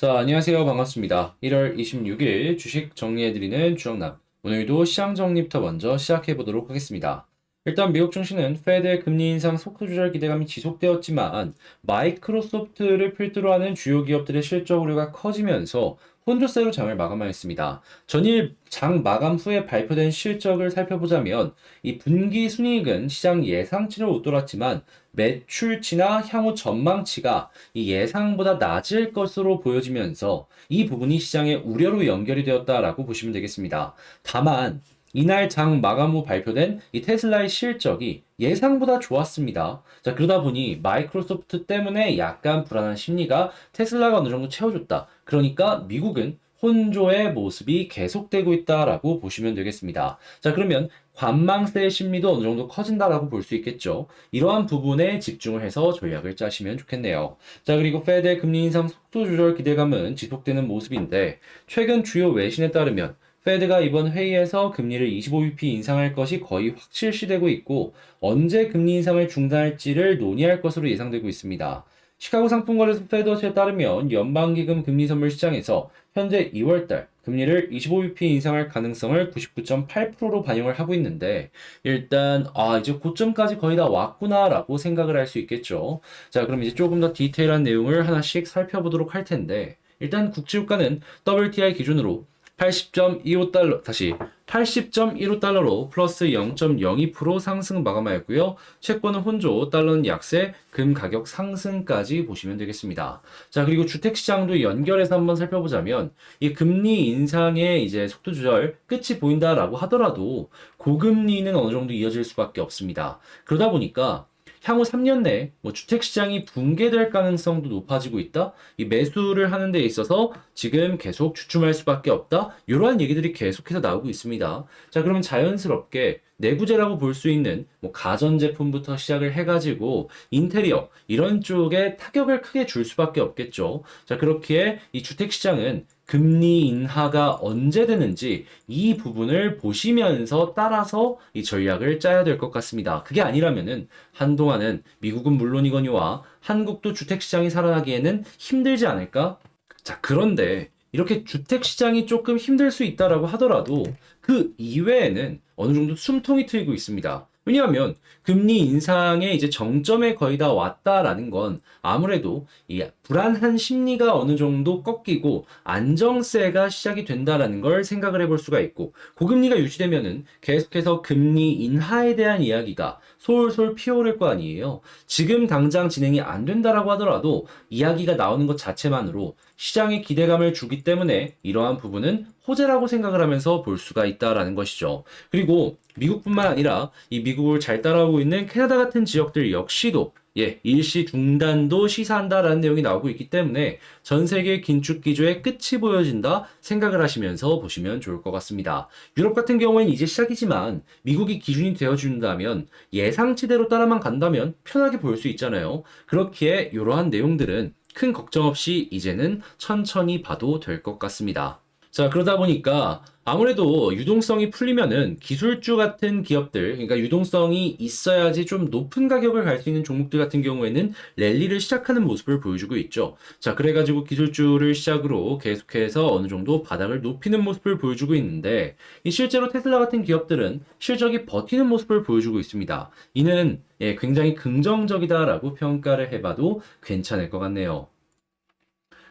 자, 안녕하세요. 반갑습니다. 1월 26일 주식 정리해드리는 주영남. 오늘도 시장 정리부터 먼저 시작해보도록 하겠습니다. 일단 미국 증시는 페드의 금리 인상 속도 조절 기대감이 지속되었지만 마이크로소프트를 필두로 하는 주요 기업들의 실적 우려가 커지면서 혼조세로 장을 마감하였습니다. 전일 장 마감 후에 발표된 실적을 살펴보자면 이 분기 순이익은 시장 예상치를 웃돌았지만 매출치나 향후 전망치가 이 예상보다 낮을 것으로 보여지면서 이 부분이 시장의 우려로 연결이 되었다라고 보시면 되겠습니다. 다만 이날 장 마감 후 발표된 이 테슬라의 실적이 예상보다 좋았습니다. 자, 그러다 보니 마이크로소프트 때문에 약간 불안한 심리가 테슬라가 어느 정도 채워줬다. 그러니까 미국은 혼조의 모습이 계속되고 있다라고 보시면 되겠습니다. 자, 그러면 관망세의 심리도 어느 정도 커진다라고 볼 수 있겠죠. 이러한 부분에 집중을 해서 전략을 짜시면 좋겠네요. 자, 그리고 페드의 금리 인상 속도 조절 기대감은 지속되는 모습인데 최근 주요 외신에 따르면 페드가 이번 회의에서 금리를 25bp 인상할 것이 거의 확실시되고 있고 언제 금리 인상을 중단할지를 논의할 것으로 예상되고 있습니다. 시카고 상품거래소 페드워치에 따르면 연방기금 금리 선물 시장에서 현재 2월달 금리를 25bp 인상할 가능성을 99.8%로 반영을 하고 있는데 일단 아 이제 고점까지 거의 다 왔구나라고 생각을 할 수 있겠죠. 자 그럼 이제 조금 더 디테일한 내용을 하나씩 살펴보도록 할 텐데 일단 국제유가는 WTI 기준으로 80.25달러, 다시 80.15달러로 플러스 0.02% 상승 마감하였고요. 채권은 혼조, 달러는 약세, 금 가격 상승까지 보시면 되겠습니다. 자, 그리고 주택 시장도 연결해서 한번 살펴보자면 이 금리 인상의 이제 속도 조절 끝이 보인다라고 하더라도 고금리는 어느 정도 이어질 수밖에 없습니다. 그러다 보니까 향후 3년 내에 뭐 주택 시장이 붕괴될 가능성도 높아지고 있다. 이 매수를 하는 데 있어서 지금 계속 주춤할 수밖에 없다. 이러한 얘기들이 계속해서 나오고 있습니다. 자, 그러면 자연스럽게 내구재라고 볼 수 있는 뭐 가전제품부터 시작을 해가지고 인테리어 이런 쪽에 타격을 크게 줄 수밖에 없겠죠. 자, 그렇기에 이 주택시장은 금리 인하가 언제 되는지 이 부분을 보시면서 따라서 이 전략을 짜야 될 것 같습니다. 그게 아니라면은 한동안은 미국은 물론이거니와 한국도 주택시장이 살아나기에는 힘들지 않을까? 자, 그런데 이렇게 주택 시장이 조금 힘들 수 있다라고 하더라도 그 이외에는 어느 정도 숨통이 트이고 있습니다. 왜냐하면 금리 인상의 이제 정점에 거의 다 왔다라는 건 아무래도 이 불안한 심리가 어느 정도 꺾이고 안정세가 시작이 된다라는 걸 생각을 해볼 수가 있고 고금리가 유지되면은 계속해서 금리 인하에 대한 이야기가 솔솔 피어오를 거 아니에요. 지금 당장 진행이 안 된다라고 하더라도 이야기가 나오는 것 자체만으로 시장에 기대감을 주기 때문에 이러한 부분은 호재라고 생각을 하면서 볼 수가 있다라는 것이죠. 그리고 미국뿐만 아니라 이 미국을 잘 따라오고 있는 캐나다 같은 지역들 역시도 예, 일시 중단도 시사한다라는 내용이 나오고 있기 때문에 전 세계 긴축 기조의 끝이 보여진다 생각을 하시면서 보시면 좋을 것 같습니다. 유럽 같은 경우에는 이제 시작이지만 미국이 기준이 되어준다면 예상치대로 따라만 간다면 편하게 볼 수 있잖아요. 그렇기에 이러한 내용들은 큰 걱정 없이 이제는 천천히 봐도 될 것 같습니다. 자, 그러다 보니까 아무래도 유동성이 풀리면은 기술주 같은 기업들, 그러니까 유동성이 있어야지 좀 높은 가격을 갈 수 있는 종목들 같은 경우에는 랠리를 시작하는 모습을 보여주고 있죠. 자, 그래가지고 기술주를 시작으로 계속해서 어느 정도 바닥을 높이는 모습을 보여주고 있는데, 이 실제로 테슬라 같은 기업들은 실적이 버티는 모습을 보여주고 있습니다. 이는 예, 굉장히 긍정적이다라고 평가를 해봐도 괜찮을 것 같네요.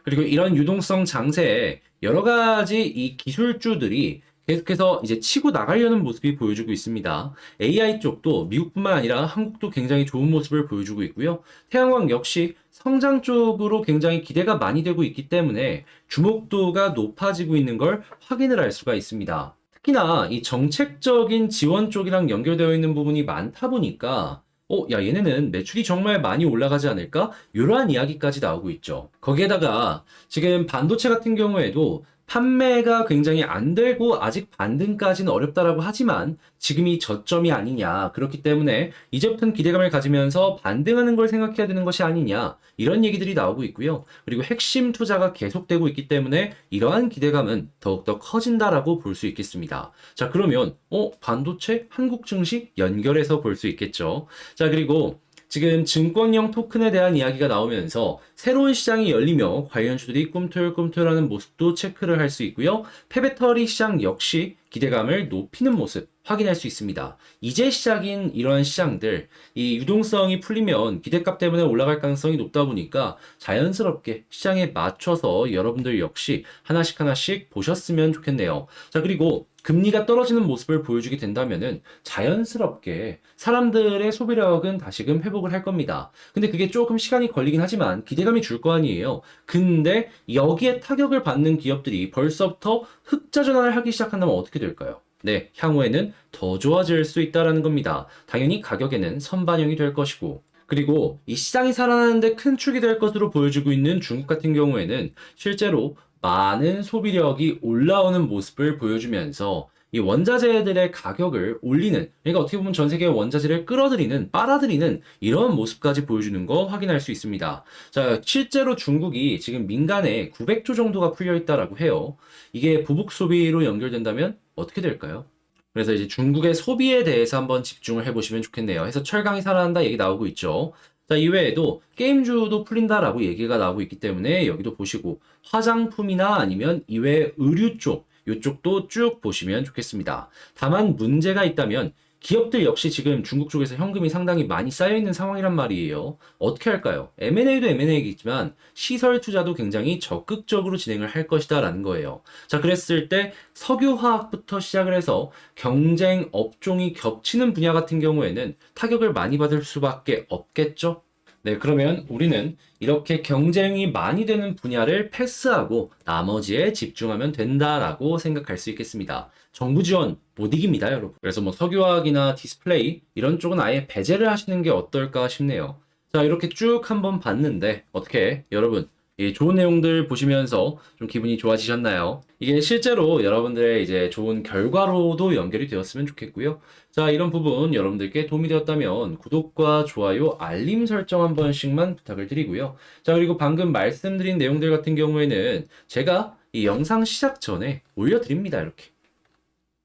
그리고 이런 유동성 장세에 여러 가지 이 기술주들이 계속해서 이제 치고 나가려는 모습이 보여주고 있습니다. AI 쪽도 미국뿐만 아니라 한국도 굉장히 좋은 모습을 보여주고 있고요. 태양광 역시 성장 쪽으로 굉장히 기대가 많이 되고 있기 때문에 주목도가 높아지고 있는 걸 확인을 할 수가 있습니다. 특히나 이 정책적인 지원 쪽이랑 연결되어 있는 부분이 많다 보니까 어, 야, 얘네는 매출이 정말 많이 올라가지 않을까? 이러한 이야기까지 나오고 있죠. 거기에다가 지금 반도체 같은 경우에도 판매가 굉장히 안 되고 아직 반등까지는 어렵다라고 하지만 지금이 저점이 아니냐. 그렇기 때문에 이제부터는 기대감을 가지면서 반등하는 걸 생각해야 되는 것이 아니냐. 이런 얘기들이 나오고 있고요. 그리고 핵심 투자가 계속되고 있기 때문에 이러한 기대감은 더욱더 커진다라고 볼 수 있겠습니다. 자, 그러면 어, 반도체 한국 증시 연결해서 볼 수 있겠죠. 자, 그리고 지금 증권형 토큰에 대한 이야기가 나오면서 새로운 시장이 열리며 관련주들이 꿈틀꿈틀하는 모습도 체크를 할 수 있고요. 페베터리 시장 역시 기대감을 높이는 모습 확인할 수 있습니다. 이제 시작인 이러한 시장들, 이 유동성이 풀리면 기대값 때문에 올라갈 가능성이 높다 보니까 자연스럽게 시장에 맞춰서 여러분들 역시 하나씩 하나씩 보셨으면 좋겠네요. 자, 그리고 금리가 떨어지는 모습을 보여주게 된다면은 자연스럽게 사람들의 소비력은 다시금 회복을 할 겁니다. 근데 그게 조금 시간이 걸리긴 하지만 기대감이 줄 거 아니에요. 근데 여기에 타격을 받는 기업들이 벌써부터 흑자 전환을 하기 시작한다면 어떻게 될까요? 네, 향후에는 더 좋아질 수 있다라는 겁니다. 당연히 가격에는 선반영이 될 것이고, 그리고 이 시장이 살아나는데 큰 축이 될 것으로 보여지고 있는 중국 같은 경우에는 실제로 많은 소비력이 올라오는 모습을 보여주면서 이 원자재들의 가격을 올리는, 그러니까 어떻게 보면 전 세계 원자재를 끌어들이는, 빨아들이는 이런 모습까지 보여주는 거 확인할 수 있습니다. 자, 실제로 중국이 지금 민간에 900조 정도가 풀려 있다라고 해요. 이게 보복 소비로 연결된다면 어떻게 될까요? 그래서 이제 중국의 소비에 대해서 한번 집중을 해보시면 좋겠네요. 해서 철강이 살아난다 얘기 나오고 있죠. 자, 이외에도 게임주도 풀린다라고 얘기가 나오고 있기 때문에 여기도 보시고 화장품이나 아니면 이외 의류 쪽, 이쪽도 쭉 보시면 좋겠습니다. 다만 문제가 있다면 기업들 역시 지금 중국 쪽에서 현금이 상당히 많이 쌓여 있는 상황이란 말이에요. 어떻게 할까요? M&A도 M&A겠지만 시설 투자도 굉장히 적극적으로 진행을 할 것이다라는 거예요. 자, 그랬을 때 석유화학부터 시작을 해서 경쟁 업종이 겹치는 분야 같은 경우에는 타격을 많이 받을 수밖에 없겠죠? 네, 그러면 우리는 이렇게 경쟁이 많이 되는 분야를 패스하고 나머지에 집중하면 된다라고 생각할 수 있겠습니다. 정부 지원 못 이깁니다, 여러분. 그래서 뭐 석유화학이나 디스플레이 이런 쪽은 아예 배제를 하시는 게 어떨까 싶네요. 자, 이렇게 쭉 한번 봤는데 어떻게 여러분 이 좋은 내용들 보시면서 좀 기분이 좋아지셨나요? 이게 실제로 여러분들의 이제 좋은 결과로도 연결이 되었으면 좋겠고요. 자, 이런 부분 여러분들께 도움이 되었다면 구독과 좋아요, 알림 설정 한 번씩만 부탁을 드리고요. 자, 그리고 방금 말씀드린 내용들 같은 경우에는 제가 이 영상 시작 전에 올려드립니다. 이렇게.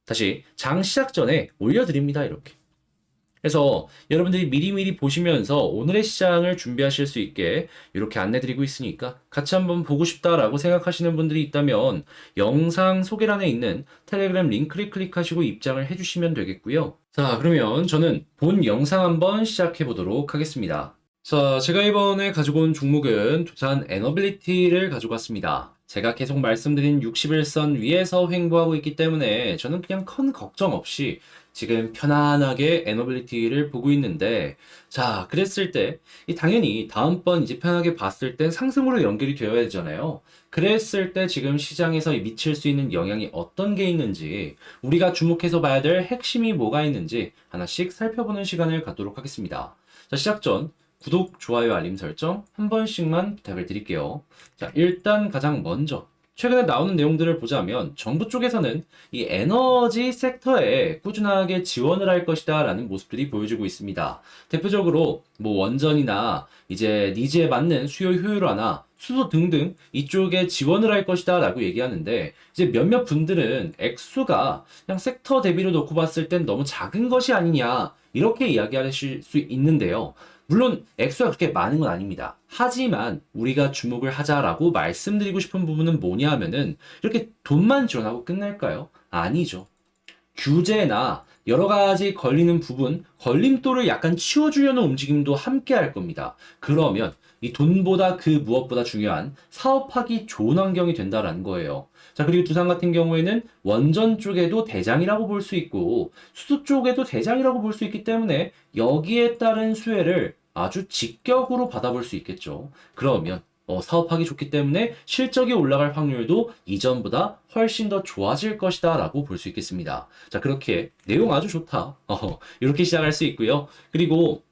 다시 장 시작 전에 올려드립니다. 이렇게. 그래서 여러분들이 미리미리 보시면서 오늘의 시장을 준비하실 수 있게 이렇게 안내드리고 있으니까 같이 한번 보고 싶다라고 생각하시는 분들이 있다면 영상 소개란에 있는 텔레그램 링크를 클릭하시고 입장을 해주시면 되겠고요. 자, 그러면 저는 본 영상 한번 시작해 보도록 하겠습니다. 자, 제가 이번에 가지고 온 종목은 두산 에너빌리티를 가지고 왔습니다. 제가 계속 말씀드린 61선 위에서 횡보하고 있기 때문에 저는 그냥 큰 걱정 없이 지금 편안하게 에너빌리티를 보고 있는데, 자, 그랬을 때, 이 당연히 다음번 이제 편하게 봤을 땐 상승으로 연결이 되어야 되잖아요. 그랬을 때 지금 시장에서 미칠 수 있는 영향이 어떤 게 있는지, 우리가 주목해서 봐야 될 핵심이 뭐가 있는지 하나씩 살펴보는 시간을 갖도록 하겠습니다. 자, 시작 전 구독, 좋아요, 알림 설정 한 번씩만 부탁을 드릴게요. 자, 일단 가장 먼저 최근에 나오는 내용들을 보자면 정부 쪽에서는 이 에너지 섹터에 꾸준하게 지원을 할 것이다 라는 모습들이 보여지고 있습니다. 대표적으로 뭐 원전이나 이제 니즈에 맞는 수요 효율화나 수도 등등 이쪽에 지원을 할 것이다 라고 얘기하는데 이제 몇몇 분들은 액수가 그냥 섹터 대비로 놓고 봤을 땐 너무 작은 것이 아니냐 이렇게 이야기하실 수 있는데요. 물론 액수가 그렇게 많은 건 아닙니다. 하지만 우리가 주목을 하자라고 말씀드리고 싶은 부분은 뭐냐 하면은 이렇게 돈만 지원하고 끝날까요? 아니죠. 규제나 여러 가지 걸리는 부분, 걸림돌을 약간 치워주려는 움직임도 함께 할 겁니다. 그러면 이 돈보다 그 무엇보다 중요한 사업하기 좋은 환경이 된다라는 거예요. 자, 그리고 두산 같은 경우에는 원전 쪽에도 대장이라고 볼 수 있고 수도 쪽에도 대장이라고 볼 수 있기 때문에 여기에 따른 수혜를 아주 직격으로 받아볼 수 있겠죠. 그러면 어, 사업하기 좋기 때문에 실적이 올라갈 확률도 이전보다 훨씬 더 좋아질 것이다 라고 볼 수 있겠습니다. 자, 그렇게 내용 아주 좋다. 어, 이렇게 시작할 수 있고요. 그리고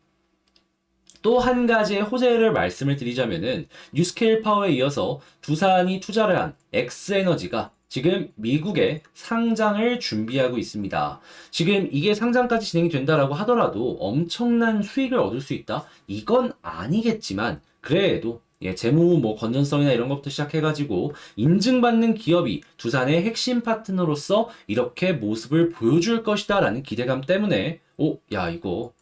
또 한 가지의 호재를 말씀을 드리자면은 뉴스케일 파워에 이어서 두산이 투자를 한 엑스에너지가 지금 미국에 상장을 준비하고 있습니다. 지금 이게 상장까지 진행이 된다라고 하더라도 엄청난 수익을 얻을 수 있다? 이건 아니겠지만 그래도 예, 재무 뭐 건전성이나 이런 것부터 시작해가지고 인증받는 기업이 두산의 핵심 파트너로서 이렇게 모습을 보여줄 것이다라는 기대감 때문에 오, 야 이거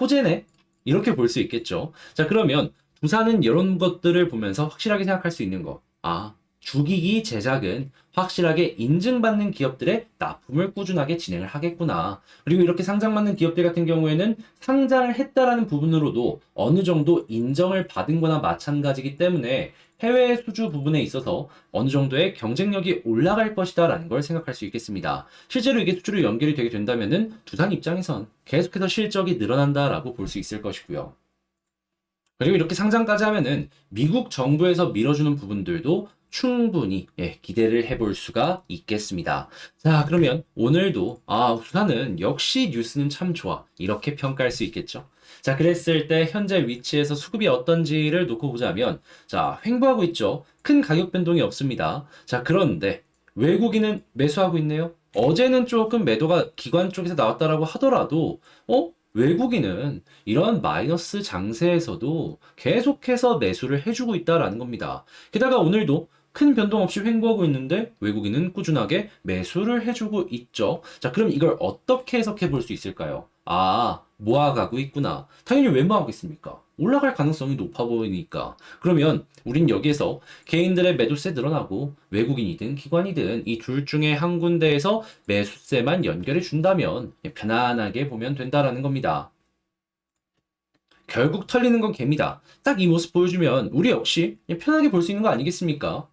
호재네? 이렇게 볼 수 있겠죠. 자, 그러면 두산은 이런 것들을 보면서 확실하게 생각할 수 있는 거. 아, 주기기 제작은 확실하게 인증받는 기업들의 납품을 꾸준하게 진행을 하겠구나. 그리고 이렇게 상장받는 기업들 같은 경우에는 상장을 했다라는 부분으로도 어느 정도 인정을 받은 거나 마찬가지기 때문에 해외 수주 부분에 있어서 어느 정도의 경쟁력이 올라갈 것이다라는 걸 생각할 수 있겠습니다. 실제로 이게 수주로 연결이 되게 된다면은 두산 입장에선 계속해서 실적이 늘어난다라고 볼 수 있을 것이고요. 그리고 이렇게 상장까지 하면은 미국 정부에서 밀어주는 부분들도 충분히 예, 기대를 해볼 수가 있겠습니다. 자, 그러면 오늘도 아, 두산은 역시 뉴스는 참 좋아. 이렇게 평가할 수 있겠죠. 자, 그랬을 때 현재 위치에서 수급이 어떤지를 놓고 보자면 자, 횡보하고 있죠. 큰 가격 변동이 없습니다. 자, 그런데 외국인은 매수하고 있네요. 어제는 조금 매도가 기관 쪽에서 나왔다라고 하더라도 어? 외국인은 이런 마이너스 장세에서도 계속해서 매수를 해주고 있다라는 겁니다. 게다가 오늘도 큰 변동 없이 횡보하고 있는데 외국인은 꾸준하게 매수를 해주고 있죠. 자, 그럼 이걸 어떻게 해석해 볼 수 있을까요? 아, 모아가고 있구나. 당연히 왜 모아가겠습니까? 올라갈 가능성이 높아 보이니까. 그러면 우린 여기에서 개인들의 매도세 늘어나고 외국인이든 기관이든 이 둘 중에 한 군데에서 매수세만 연결해 준다면 편안하게 보면 된다라는 겁니다. 결국 털리는 건 개입니다. 딱 이 모습 보여주면 우리 역시 편하게 볼 수 있는 거 아니겠습니까?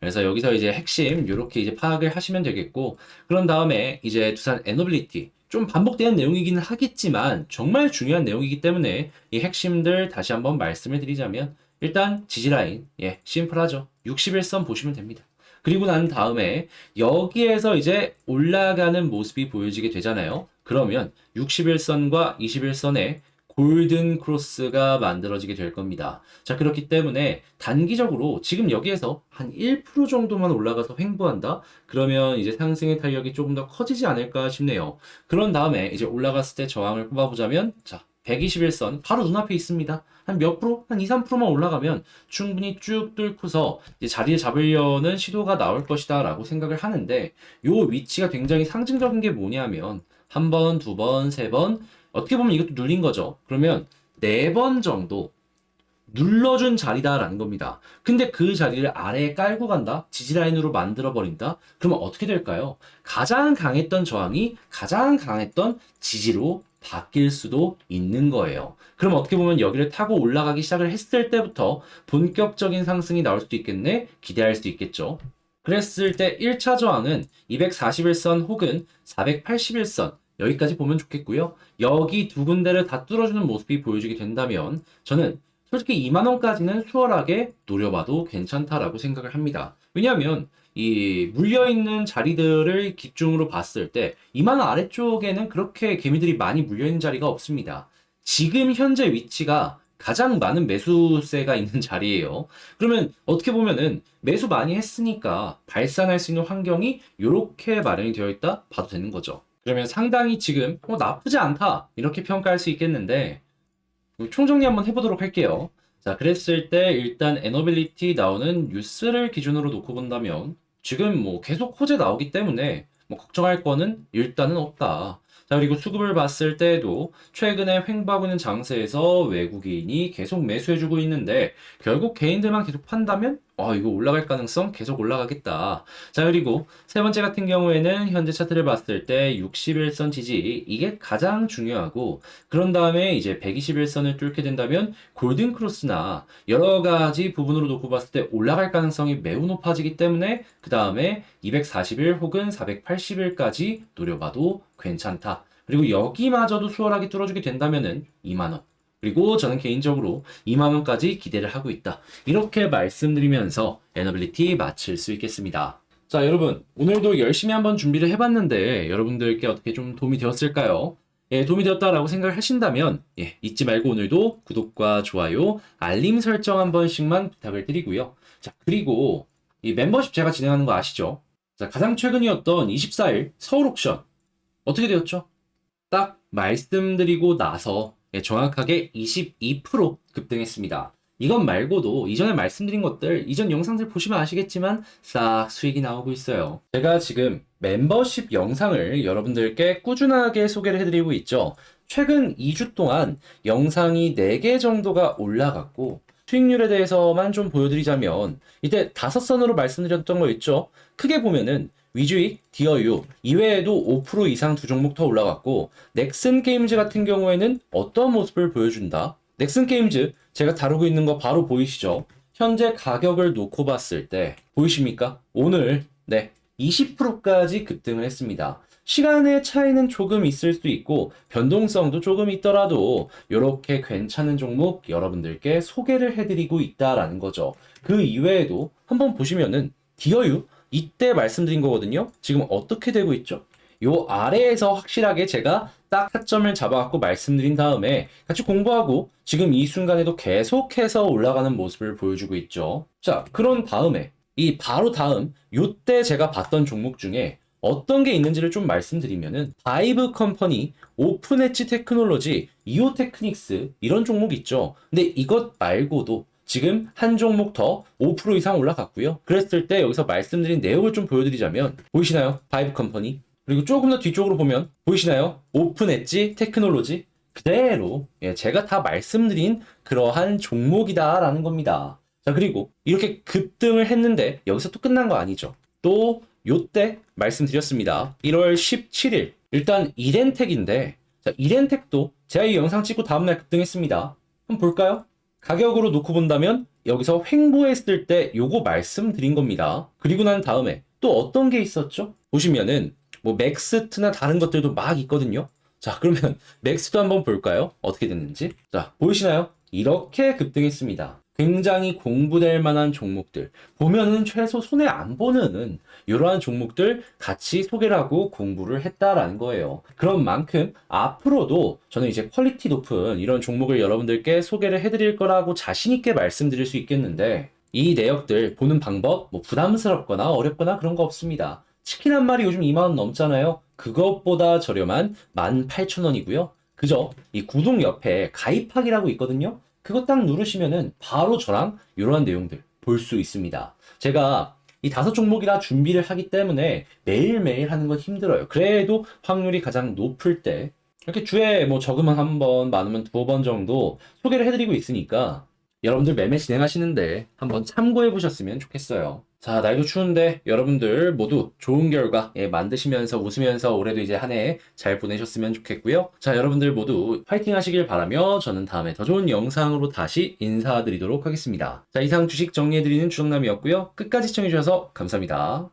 그래서 여기서 이제 핵심 이렇게 이제 파악을 하시면 되겠고 그런 다음에 이제 두산 에너빌리티 좀 반복되는 내용이기는 하겠지만 정말 중요한 내용이기 때문에 이 핵심들 다시 한번 말씀을 드리자면 일단 지지라인 예 심플하죠. 61선 보시면 됩니다. 그리고 난 다음에 여기에서 이제 올라가는 모습이 보여지게 되잖아요. 그러면 61선과 21선에 골든 크로스가 만들어지게 될 겁니다. 자, 그렇기 때문에 단기적으로 지금 여기에서 한 1% 정도만 올라가서 횡보한다? 그러면 이제 상승의 탄력이 조금 더 커지지 않을까 싶네요. 그런 다음에 이제 올라갔을 때 저항을 뽑아보자면, 자, 121선 바로 눈앞에 있습니다. 한 몇 프로? 한 2, 3%만 올라가면 충분히 쭉 뚫고서 자리를 잡으려는 시도가 나올 것이다 라고 생각을 하는데 요 위치가 굉장히 상징적인 게 뭐냐면 한 번, 두 번, 세 번, 어떻게 보면 이것도 눌린 거죠. 그러면 네 번 정도 눌러준 자리다라는 겁니다. 근데 그 자리를 아래에 깔고 간다? 지지라인으로 만들어버린다? 그러면 어떻게 될까요? 가장 강했던 저항이 가장 강했던 지지로 바뀔 수도 있는 거예요. 그럼 어떻게 보면 여기를 타고 올라가기 시작을 했을 때부터 본격적인 상승이 나올 수도 있겠네? 기대할 수 있겠죠. 그랬을 때 1차 저항은 241선 혹은 481선 여기까지 보면 좋겠고요. 여기 두 군데를 다 뚫어주는 모습이 보여지게 된다면 저는 솔직히 2만원까지는 수월하게 노려봐도 괜찮다라고 생각을 합니다. 왜냐하면 이 물려있는 자리들을 기준으로 봤을 때 2만원 아래쪽에는 그렇게 개미들이 많이 물려있는 자리가 없습니다. 지금 현재 위치가 가장 많은 매수세가 있는 자리예요. 그러면 어떻게 보면은 매수 많이 했으니까 발산할 수 있는 환경이 이렇게 마련이 되어 있다 봐도 되는 거죠. 그러면 상당히 지금 어, 나쁘지 않다 이렇게 평가할 수 있겠는데 총정리 한번 해보도록 할게요. 자, 그랬을 때 일단 에너빌리티 나오는 뉴스를 기준으로 놓고 본다면 지금 뭐 계속 호재 나오기 때문에 뭐 걱정할 거는 일단은 없다. 자, 그리고 수급을 봤을 때도 최근에 횡보하고 있는 장세에서 외국인이 계속 매수해주고 있는데 결국 개인들만 계속 판다면 아, 이거 올라갈 가능성 계속 올라가겠다. 자, 그리고 세 번째 같은 경우에는 현재 차트를 봤을 때 61선 지지, 이게 가장 중요하고, 그런 다음에 이제 121선을 뚫게 된다면 골든 크로스나 여러 가지 부분으로 놓고 봤을 때 올라갈 가능성이 매우 높아지기 때문에, 그 다음에 241 혹은 480일까지 노려봐도 괜찮다. 그리고 여기마저도 수월하게 뚫어주게 된다면은 2만원. 그리고 저는 개인적으로 2만 원까지 기대를 하고 있다. 이렇게 말씀드리면서 에너빌리티 마칠 수 있겠습니다. 자, 여러분. 오늘도 열심히 한번 준비를 해봤는데 여러분들께 어떻게 좀 도움이 되었을까요? 예, 도움이 되었다라고 생각을 하신다면 예, 잊지 말고 오늘도 구독과 좋아요, 알림 설정 한 번씩만 부탁을 드리고요. 자, 그리고 이 멤버십 제가 진행하는 거 아시죠? 자, 가장 최근이었던 24일 서울 옥션 어떻게 되었죠? 딱 말씀드리고 나서 예, 정확하게 22% 급등했습니다. 이것 말고도 이전에 말씀드린 것들, 이전 영상들 보시면 아시겠지만 싹 수익이 나오고 있어요. 제가 지금 멤버십 영상을 여러분들께 꾸준하게 소개를 해드리고 있죠. 최근 2주 동안 영상이 4개 정도가 올라갔고 수익률에 대해서만 좀 보여드리자면 이때 다섯 선으로 말씀드렸던 거 있죠. 크게 보면은 위주익, 디어유 이외에도 5% 이상 두 종목 더 올라갔고 넥슨 게임즈 같은 경우에는 어떤 모습을 보여준다? 넥슨 게임즈 제가 다루고 있는 거 바로 보이시죠? 현재 가격을 놓고 봤을 때 보이십니까? 오늘 네 20%까지 급등을 했습니다. 시간의 차이는 조금 있을 수 있고 변동성도 조금 있더라도 이렇게 괜찮은 종목 여러분들께 소개를 해드리고 있다라는 거죠. 그 이외에도 한번 보시면은 디어유 이때 말씀드린 거거든요. 지금 어떻게 되고 있죠? 요 아래에서 확실하게 제가 딱 타점을 잡아갖고 말씀드린 다음에 같이 공부하고 지금 이 순간에도 계속해서 올라가는 모습을 보여주고 있죠. 자, 그런 다음에 이 바로 다음 요때 제가 봤던 종목 중에 어떤 게 있는지를 좀 말씀드리면은 바이브 컴퍼니, 오픈 엣지 테크놀로지, 이오 테크닉스 이런 종목 있죠. 근데 이것 말고도 지금 한 종목 더 5% 이상 올라갔고요. 그랬을 때 여기서 말씀드린 내용을 좀 보여드리자면 보이시나요? 바이브 컴퍼니 그리고 조금 더 뒤쪽으로 보면 보이시나요? 오픈 엣지 테크놀로지 그대로 예, 제가 다 말씀드린 그러한 종목이다라는 겁니다. 자 그리고 이렇게 급등을 했는데 여기서 또 끝난 거 아니죠? 또 요때 말씀드렸습니다. 1월 17일 일단 이렌텍인데 자 이렌텍도 제가 이 영상 찍고 다음날 급등했습니다. 한번 볼까요? 가격으로 놓고 본다면 여기서 횡보했을 때 요거 말씀드린 겁니다. 그리고 난 다음에 또 어떤 게 있었죠? 보시면은 뭐 맥스트나 다른 것들도 막 있거든요. 자 그러면 맥스도 한번 볼까요? 어떻게 됐는지. 자 보이시나요? 이렇게 급등했습니다. 굉장히 공부될 만한 종목들 보면은 최소 손에 안 보는 이러한 종목들 같이 소개를 하고 공부를 했다라는 거예요. 그런 만큼 앞으로도 저는 이제 퀄리티 높은 이런 종목을 여러분들께 소개를 해드릴 거라고 자신 있게 말씀드릴 수 있겠는데 이 내역들 보는 방법 뭐 부담스럽거나 어렵거나 그런 거 없습니다. 치킨 한 마리 요즘 2만 원 넘잖아요. 그것보다 저렴한 18,000원이고요. 그죠? 이 구독 옆에 가입하기라고 있거든요. 그거 딱 누르시면은 바로 저랑 이러한 내용들 볼 수 있습니다. 제가 이 다섯 종목이라 준비를 하기 때문에 매일매일 하는 건 힘들어요. 그래도 확률이 가장 높을 때 이렇게 주에 뭐 적으면 한 번, 많으면 두 번 정도 소개를 해드리고 있으니까 여러분들 매매 진행하시는데 한번 참고해 보셨으면 좋겠어요. 자, 날도 추운데 여러분들 모두 좋은 결과 예, 만드시면서 웃으면서 올해도 이제 한 해 잘 보내셨으면 좋겠고요. 자, 여러분들 모두 파이팅 하시길 바라며 저는 다음에 더 좋은 영상으로 다시 인사드리도록 하겠습니다. 자, 이상 주식 정리해드리는 주정남이었고요. 끝까지 시청해주셔서 감사합니다.